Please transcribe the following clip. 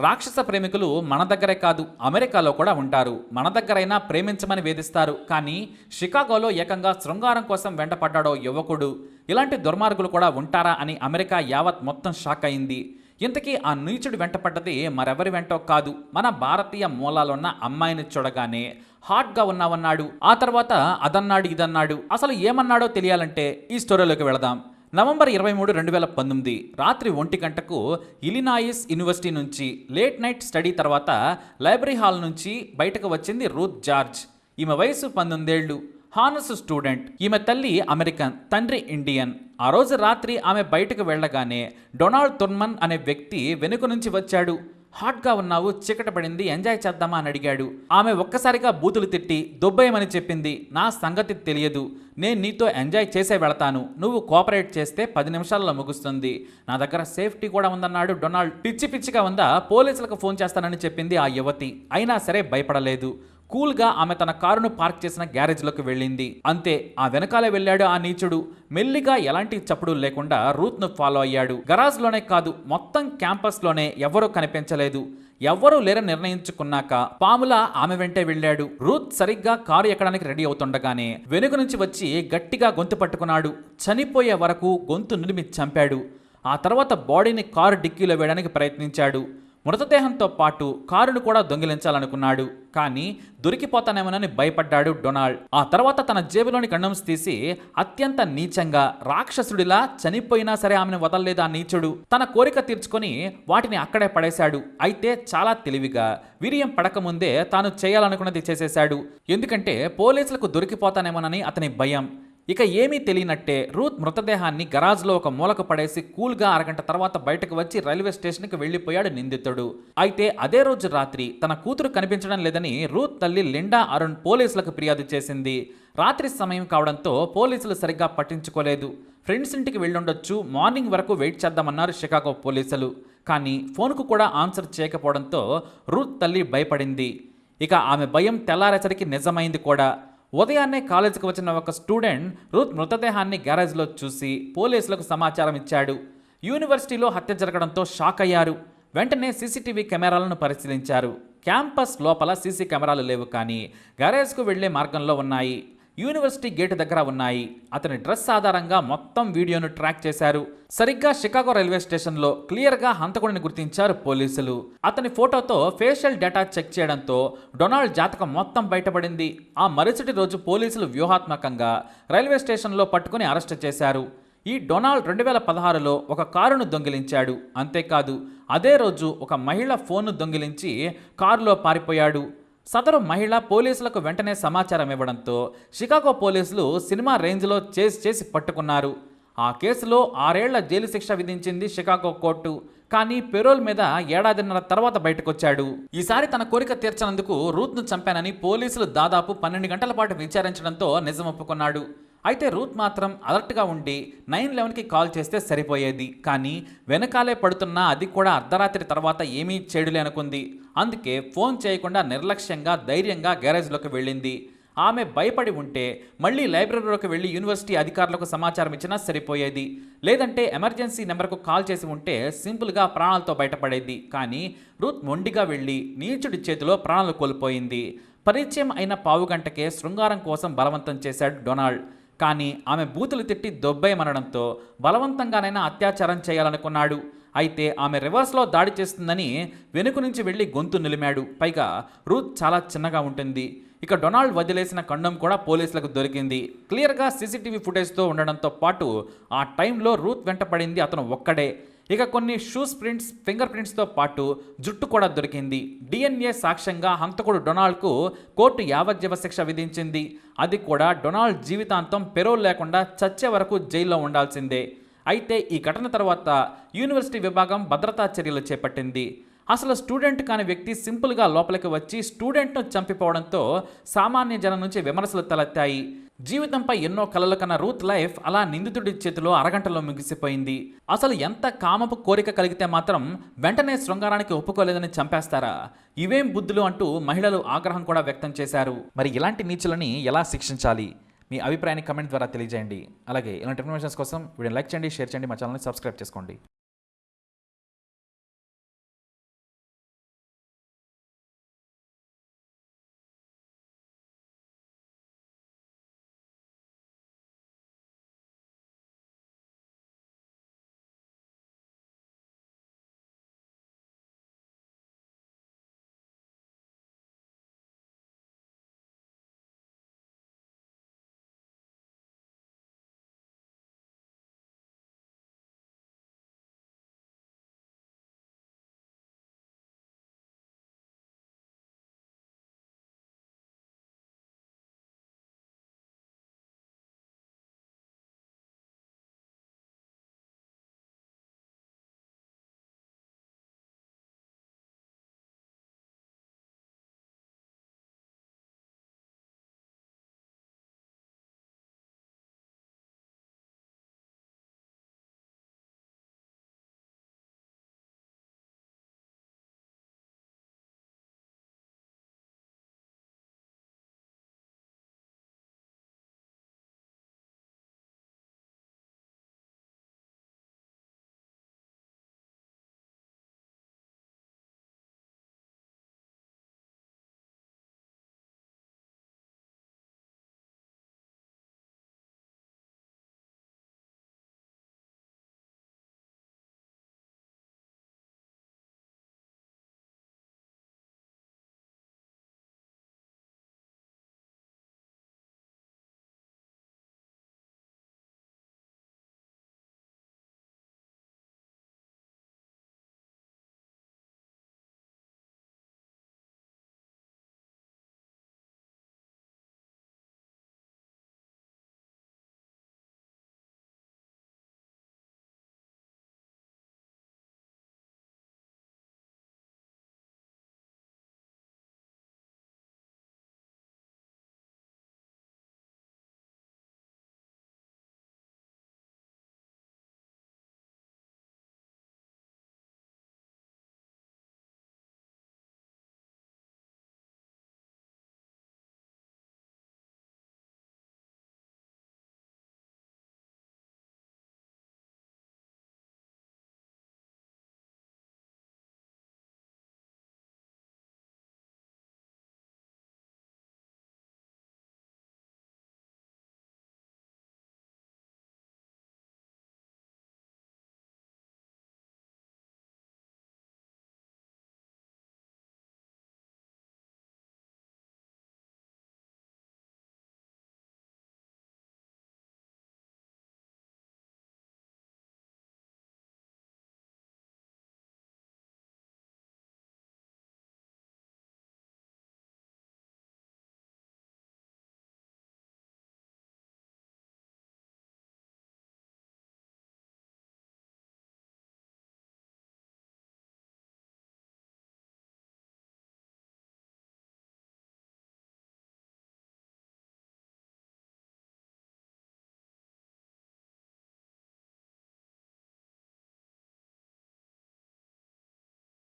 రాక్షస ప్రేమికులు మన దగ్గరే కాదు అమెరికాలో కూడా ఉంటారు. మన దగ్గరైనా ప్రేమించమని వేధిస్తారు. కానీ షికాగోలో ఏకంగా శృంగారం కోసం వెంటపడ్డాడో యువకుడు. ఇలాంటి దుర్మార్గులు కూడా ఉంటారా అని అమెరికా యావత్ మొత్తం షాక్ అయింది. ఇంతకీ ఆ నీచుడు వెంటపడ్డది మరెవరి వెంటో కాదు. మన భారతీయ మూలాలున్న అమ్మాయిని చూడగానే హాట్గా ఉన్నావన్నాడు. ఆ తర్వాత అదన్నాడు ఇదన్నాడు. అసలు ఏమన్నాడో తెలియాలంటే ఈ స్టోరీలోకి వెళదాం. నవంబర్ ఇరవై మూడు రెండు వేల పంతొమ్మిది రాత్రి ఒంటి గంటకు ఇలినాయిస్ యూనివర్సిటీ నుంచి లేట్ నైట్ స్టడీ తర్వాత లైబ్రరీ హాల్ నుంచి బయటకు వచ్చింది రూత్ జార్జ్. ఈమె వయసు పంతొమ్మిదేళ్ళు హానస్ స్టూడెంట్. ఈమె తల్లి అమెరికన్ తండ్రి ఇండియన్. ఆ రోజు రాత్రి ఆమె బయటకు వెళ్ళగానే డొనాల్డ్ తుర్మన్ అనే వ్యక్తి వెనుక నుంచి వచ్చాడు. హాట్గా ఉన్నావు చీకట పడింది ఎంజాయ్ చేద్దామా అని అడిగాడు. ఆమె ఒక్కసారిగా బూతులు తిట్టి దొబ్బేయమని చెప్పింది నా సంగతి తెలియదు నేను నీతో ఎంజాయ్ చేసే వెళతాను నువ్వు కోఆపరేట్ చేస్తే పది నిమిషాల్లో ముగుస్తుంది నా దగ్గర సేఫ్టీ కూడా ఉందన్నాడు డొనాల్డ్. పిచ్చి పిచ్చిగా ఉందా పోలీసులకు ఫోన్ చేస్తానని చెప్పింది ఆ యువతి. అయినా సరే భయపడలేదు. కూల్గా ఆమె తన కారును పార్క్ చేసిన గ్యారేజ్లోకి వెళ్ళింది. అంతే ఆ వెనకాలే వెళ్ళాడు ఆ నీచుడు. మెల్లిగా ఎలాంటి చప్పుడు లేకుండా రూత్ను ఫాలో అయ్యాడు. గరాజ్లోనే కాదు మొత్తం క్యాంపస్లోనే ఎవరూ కనిపించలేదు. ఎవ్వరూ లేరని నిర్ణయించుకున్నాక పాముల ఆమె వెంటే వెళ్ళాడు. రూత్ సరిగ్గా కారు ఎక్కడానికి రెడీ అవుతుండగానే వెనుక నుంచి వచ్చి గట్టిగా గొంతు పట్టుకున్నాడు. చనిపోయే వరకు గొంతు నిడిమి చంపాడు. ఆ తర్వాత బాడీని కారు డిక్కీలో వేయడానికి ప్రయత్నించాడు. మృతదేహంతో పాటు కారును కూడా దొంగిలించాలనుకున్నాడు. కానీ దొరికిపోతానేమోనని భయపడ్డాడు డొనాల్డ్. ఆ తర్వాత తన జేబులోని కండమ్స్ తీసి అత్యంత నీచంగా రాక్షసుడిలా చనిపోయినా సరే ఆమెను వదలలేదు ఆ నీచుడు? తన కోరిక తీర్చుకొని వాటిని అక్కడే పడేశాడు. అయితే చాలా తెలివిగా వీర్యం పడకముందే తాను చేయాలనుకున్నది చేసేశాడు. ఎందుకంటే పోలీసులకు దొరికిపోతానేమోనని అతని భయం. ఇక ఏమీ తెలియనట్టే రూత్ మృతదేహాన్ని గరాజ్లో ఒక మూలకు పడేసి కూల్గా అరగంట తర్వాత బయటకు వచ్చి రైల్వే స్టేషన్కి వెళ్ళిపోయాడు నిందితుడు. అయితే అదే రోజు రాత్రి తన కూతురు కనిపించడం లేదని రూత్ తల్లి లిండా అరుణ్ పోలీసులకు ఫిర్యాదు చేసింది. రాత్రి సమయం కావడంతో పోలీసులు సరిగ్గా పట్టించుకోలేదు. ఫ్రెండ్స్ ఇంటికి వెళ్ళుండొచ్చు మార్నింగ్ వరకు వెయిట్ చేద్దామన్నారు షికాగో పోలీసులు. కానీ ఫోన్కు కూడా ఆన్సర్ చేయకపోవడంతో రూత్ తల్లి భయపడింది. ఇక ఆమె భయం తెల్లారేసరికి నిజమైంది కూడా. ఉదయాన్నే కాలేజీకి వచ్చిన ఒక స్టూడెంట్ రూత్ మృతదేహాన్ని గ్యారేజ్లో చూసి పోలీసులకు సమాచారం ఇచ్చాడు. యూనివర్సిటీలో హత్య జరగడంతో షాక్ అయ్యారు. వెంటనే సీసీటీవీ కెమెరాలను పరిశీలించారు. క్యాంపస్ లోపల సీసీ కెమెరాలు లేవు కానీ గ్యారేజ్కు వెళ్ళే మార్గంలో ఉన్నాయి. యూనివర్సిటీ గేట్ దగ్గర ఉన్నాయి. అతని డ్రెస్ ఆధారంగా మొత్తం వీడియోను ట్రాక్ చేశారు. సరిగ్గా షికాగో రైల్వే స్టేషన్లో క్లియర్గా హంతకుడిని గుర్తించారు పోలీసులు. అతని ఫోటోతో ఫేషియల్ డేటా చెక్ చేయడంతో డొనాల్డ్ జాతకం మొత్తం బయటపడింది. ఆ మరుసటి రోజు పోలీసులు వ్యూహాత్మకంగా రైల్వే స్టేషన్లో పట్టుకుని అరెస్ట్ చేశారు. ఈ డొనాల్డ్ రెండు వేల పదహారులో ఒక కారును దొంగిలించాడు. అంతేకాదు అదే రోజు ఒక మహిళ ఫోన్ను దొంగిలించి కారులో పారిపోయాడు. సదరు మహిళ పోలీసులకు వెంటనే సమాచారం ఇవ్వడంతో షికాగో పోలీసులు సినిమా రేంజ్లో చేసి చేసి పట్టుకున్నారు. ఆ కేసులో ఆరేళ్ళ జైలు శిక్ష విధించింది షికాగో కోర్టు. కానీ పెరోల్ మీద ఏడాదిన్నర తర్వాత బయటకొచ్చాడు. ఈసారి తన కోరిక తీర్చనందుకు రూత్ను చంపానని పోలీసులు దాదాపు పన్నెండు గంటల పాటు విచారించడంతో నిజం ఒప్పుకున్నాడు. అయితే రూత్ మాత్రం అలర్ట్గా ఉండి నైన్ లెవెన్కి కాల్ చేస్తే సరిపోయేది. కానీ వెనకాలే పడుతున్నా అది కూడా అర్ధరాత్రి తర్వాత ఏమీ చేయడులే అనుకుంది అందుకే ఫోన్ చేయకుండా నిర్లక్ష్యంగా ధైర్యంగా గ్యారేజ్లోకి వెళ్ళింది. ఆమె భయపడి ఉంటే మళ్ళీ లైబ్రరీలోకి వెళ్ళి యూనివర్సిటీ అధికారులకు సమాచారం ఇచ్చినా సరిపోయేది. లేదంటే ఎమర్జెన్సీ నెంబర్కు కాల్ చేసి ఉంటే సింపుల్గా ప్రాణాలతో బయటపడేది. కానీ రూత్ మొండిగా వెళ్ళి నీచుడి చేతిలో ప్రాణాలు కోల్పోయింది. పరిచయం అయిన పావు గంటకే శృంగారం కోసం బలవంతం చేశాడు డొనాల్డ్. కానీ ఆమె బూతులు తిట్టి దొబ్బేయమనడంతో బలవంతంగానైనా అత్యాచారం చేయాలనుకున్నాడు. అయితే ఆమె రివర్స్లో దాడి చేస్తుందని వెనుక నుంచి వెళ్ళి గొంతు నిలిమాడు. పైగా రూత్ చాలా చిన్నగా ఉంటుంది. ఇక డొనాల్డ్ వదిలేసిన కండం కూడా పోలీసులకు దొరికింది. క్లియర్గా సీసీటీవీ ఫుటేజ్తో ఉండడంతో పాటు ఆ టైంలో రూత్ వెంటపడింది అతను ఒక్కడే. ఇక కొన్ని షూస్ ప్రింట్స్ ఫింగర్ ప్రింట్స్తో పాటు జుట్టు కూడా దొరికింది. డిఎన్ఏ సాక్ష్యంగా హంతకుడు డొనాల్డ్కు కోర్టు యావజ్జీవ శిక్ష విధించింది. అది కూడా డొనాల్డ్ జీవితాంతం పెరోల్ లేకుండా చచ్చే వరకు జైల్లో ఉండాల్సిందే. అయితే ఈ ఘటన తర్వాత యూనివర్సిటీ విభాగం భద్రతా చర్యలు చేపట్టింది. అసలు స్టూడెంట్ కాని వ్యక్తి సింపుల్గా లోపలికి వచ్చి స్టూడెంట్ను చంపిపోవడంతో సామాన్య జనం నుంచి విమర్శలు తలెత్తాయి. జీవితంపై ఎన్నో కలలు కన్న రూత్ లైఫ్ అలా నిందితుడి చేతిలో అరగంటలో ముగిసిపోయింది. అసలు ఎంత కామపు కోరిక కలిగితే మాత్రం వెంటనే శృంగారానికి ఒప్పుకోలేదని చంపేస్తారా? ఇవేం బుద్ధులు అంటూ మహిళలు ఆగ్రహం కూడా వ్యక్తం చేశారు. మరి ఇలాంటి నీచులని ఎలా శిక్షించాలి? మీ అభిప్రాయాన్ని కమెంట్ ద్వారా తెలియజేయండి. అలాగే ఇలాంటి ఇన్ఫర్మేషన్స్ కోసం వీడియో లైక్ చేయండి షేర్ చేయండి మా ఛానల్ని సబ్స్క్రైబ్ చేసుకోండి.